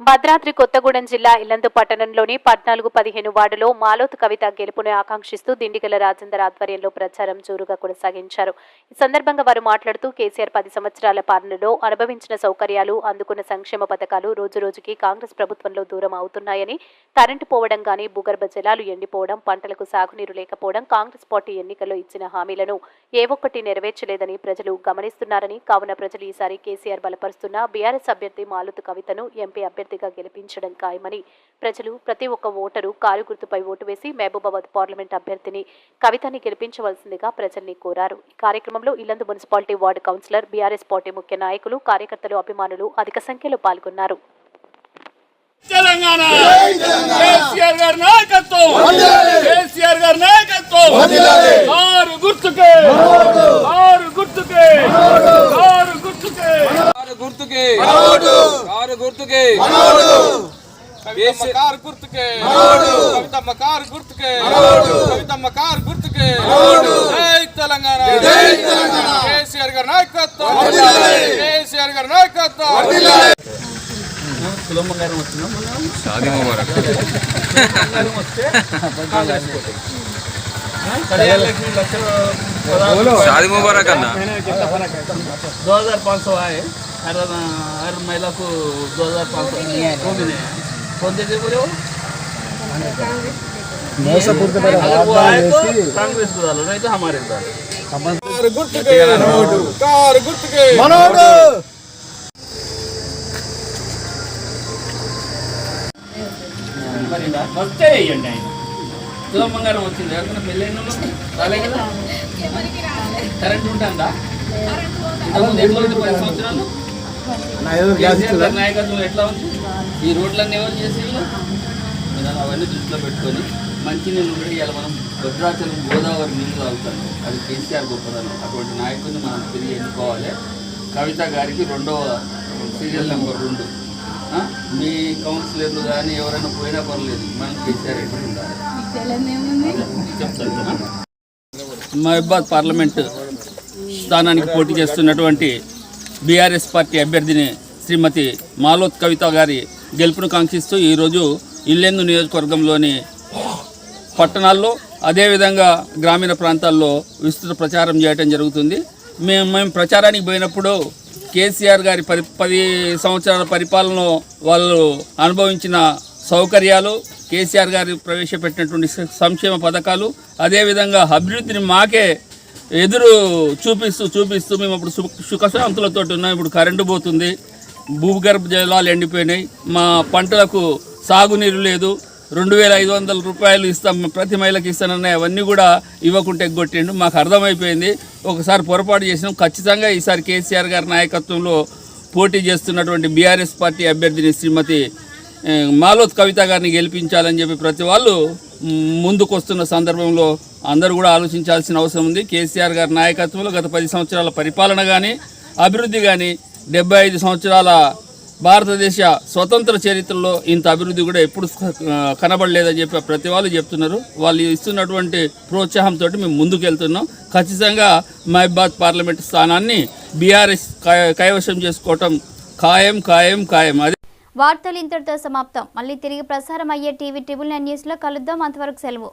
భద్రాద్రి కొత్తగూడెం జిల్లా ఇల్లందు పట్టణంలోని పద్నాలుగు పదిహేను వార్డులో మాలోత్ కవిత గెలుపుని ఆకాంక్షిస్తూ దిండిగల రాజేందర్ ఆధ్వర్యంలో ప్రచారం జోరుగా కొనసాగించారు. ఈ సందర్భంగా వారు మాట్లాడుతూ కేసీఆర్ పది సంవత్సరాల పాలనలో అనుభవించిన సౌకర్యాలు అందుకున్న సంక్షేమ పథకాలు రోజురోజుకి కాంగ్రెస్ ప్రభుత్వంలో దూరం అవుతున్నాయని కరెంటు పోవడం కానీ భూగర్భ జలాలు ఎండిపోవడం పంటలకు సాగునీరు లేకపోవడం కాంగ్రెస్ పార్టీ ఎన్నికల్లో ఇచ్చిన హామీలను ఏ ఒక్కటి నెరవేర్చలేదని ప్రజలు గమనిస్తున్నారని కావున ప్రజలు ఈసారి కేసీఆర్ బలపరుస్తున్న బీఆర్ఎస్ అభ్యర్థి మాలుతు కవితను ఎంపీ అభ్యర్థి అభ్యర్థిగా గెలిపించడం ఖాయమని ప్రజలు ప్రతి ఒక్క ఓటరు కారు గుర్తుపై ఓటు వేసి మహబూబాబాద్ పార్లమెంట్ అభ్యర్థిని కవితని గెలిపించవలసిందిగా ప్రజల్ని కోరారు. ఈ కార్యక్రమంలో Yellandu municipality ward councillor BRS party ముఖ్య నాయకులు కార్యకర్తలు అభిమానులు అధిక సంఖ్యలో పాల్గొన్నారు. తెలంగాణ! కేసీఆర్ గారి నాయకత్వం! కేసీఆర్ గారి నాయకత్వం! ఆరు గుర్తుకే ఆరు గుర్తుకే! ఆరు గుర్తుకే! కారు గుర్తుకే! కారు గుర్తుకే కవితమ్మ కారు గుర్తుకే కవితమ్మ కారు గుర్తుకే కవితమ్మ కారు గుర్తుకే జై తెలంగాణ కేసీఆర్ గారి నాయకత్వం కేసీఆర్ గారి నాయకత్వం షాది ముబారక్ అన్న दो हजार पाँच सौ आए हर हर महिला को दो हजार पाँच सौ वो भी नहीं आए कौन दे दे बोले वो अगर वो आए तो कांग्रेस को डालो नहीं तो हमारे को डालो కారు గుర్తుకే కారు గుర్తుకే మరి వస్తే వేయండి ఆయన తులం బంగారం వచ్చింది ఎవరికైనా పెళ్ళైన వాళ్ళు? రాలే కదా కరెంట్ ఉంటుందా ఇంతకుముందు ఎట్లా ఉంది పది సంవత్సరాలు కేసీఆర్ గారి నాయకత్వం ఎట్లా ఉంది? ఈ రోడ్లన్నీ ఎవరు మనం అవన్నీ దృష్టిలో పెట్టుకొని మంచి నీళ్ళు ఉంటే ఇవాళ మనం భద్రాచలం గోదావరి నీళ్ళు తాగుతాను అది కేసీఆర్ గొప్పదనం అటువంటి నాయకుడిని మనం తిరిగి ఎన్నుకోవాలి. కవిత గారికి రెండవ సీరియల్ నెంబర్ రెండు? మీ కౌన్సిలర్లు కానీ ఎవరైనా పోయినా పర్లేదు. మనం కేసీఆర్ ఎక్కడ ఉండాలి? చెప్తాను. మహబాద్ పార్లమెంటు స్థానానికి పోటీ చేస్తున్నటువంటి బీఆర్ఎస్ పార్టీ అభ్యర్థిని శ్రీమతి మాలోత్ కవిత గారి గెలుపును కాంక్షిస్తూ ఈరోజు ఇల్లెందు నియోజకవర్గంలోని పట్టణాల్లో అదేవిధంగా గ్రామీణ ప్రాంతాల్లో విస్తృత ప్రచారం చేయడం జరుగుతుంది. మేము మేము ప్రచారానికి పోయినప్పుడు కేసీఆర్ గారి పరి పది సంవత్సరాల పరిపాలన వాళ్ళు అనుభవించిన సౌకర్యాలు కేసీఆర్ గారు ప్రవేశపెట్టినటువంటి సంక్షేమ పథకాలు అదేవిధంగా అభివృద్ధిని మాకే ఎదురు చూపిస్తూ చూపిస్తూ మేము అప్పుడు సు సుఖశాంతులతో ఉన్నాం. ఇప్పుడు కరెంటు పోతుంది. భూగర్భ జలాలు ఎండిపోయినాయి. మా పంటలకు సాగునీరు లేదు. రెండు వేల ఐదు వందల రూపాయలు ఇస్తాం ప్రతి మహిళకి ఇస్తానన్న అవన్నీ కూడా ఇవ్వకుంటే ఎగ్గొట్టిండు మాకు అర్థమైపోయింది. ఒకసారి పొరపాటు చేసినాం. ఖచ్చితంగా ఈసారి కేసీఆర్ గారి నాయకత్వంలో పోటీ చేస్తున్నటువంటి బీఆర్ఎస్ పార్టీ అభ్యర్థిని శ్రీమతి మాలోత్ కవిత గారిని గెలిపించాలని చెప్పి ప్రతి వాళ్ళు ముందుకొస్తున్న ముందుకు వస్తున్న సందర్భంలో అందరూ కూడా ఆలోచించాల్సిన అవసరం ఉంది. కేసీఆర్ గారి నాయకత్వంలో గత పది సంవత్సరాల పరిపాలన కానీ అభివృద్ధి కానీ డెబ్బై ఐదు సంవత్సరాల భారతదేశ స్వతంత్ర చరిత్రలో ఇంత అభివృద్ధి కూడా ఎప్పుడు కనబడలేదని చెప్పి ప్రతి వాళ్ళు చెప్తున్నారు. వాళ్ళు ఇస్తున్నటువంటి ప్రోత్సాహంతో మేము ముందుకు వెళ్తున్నాం ఖచ్చితంగా మహిబాద్ పార్లమెంట్ స్థానాన్ని బీఆర్ఎస్ కైవశం చేసుకోవటం ఖాయం ఖాయం ఖాయం. అదే వార్తలు ఇంతటితో సమాప్తం. మళ్ళీ తిరిగి ప్రసారం అయ్యే టీవీ ట్రిబుల్ నైన్ న్యూస్లో కలుద్దాం. అంతవరకు సెలవు.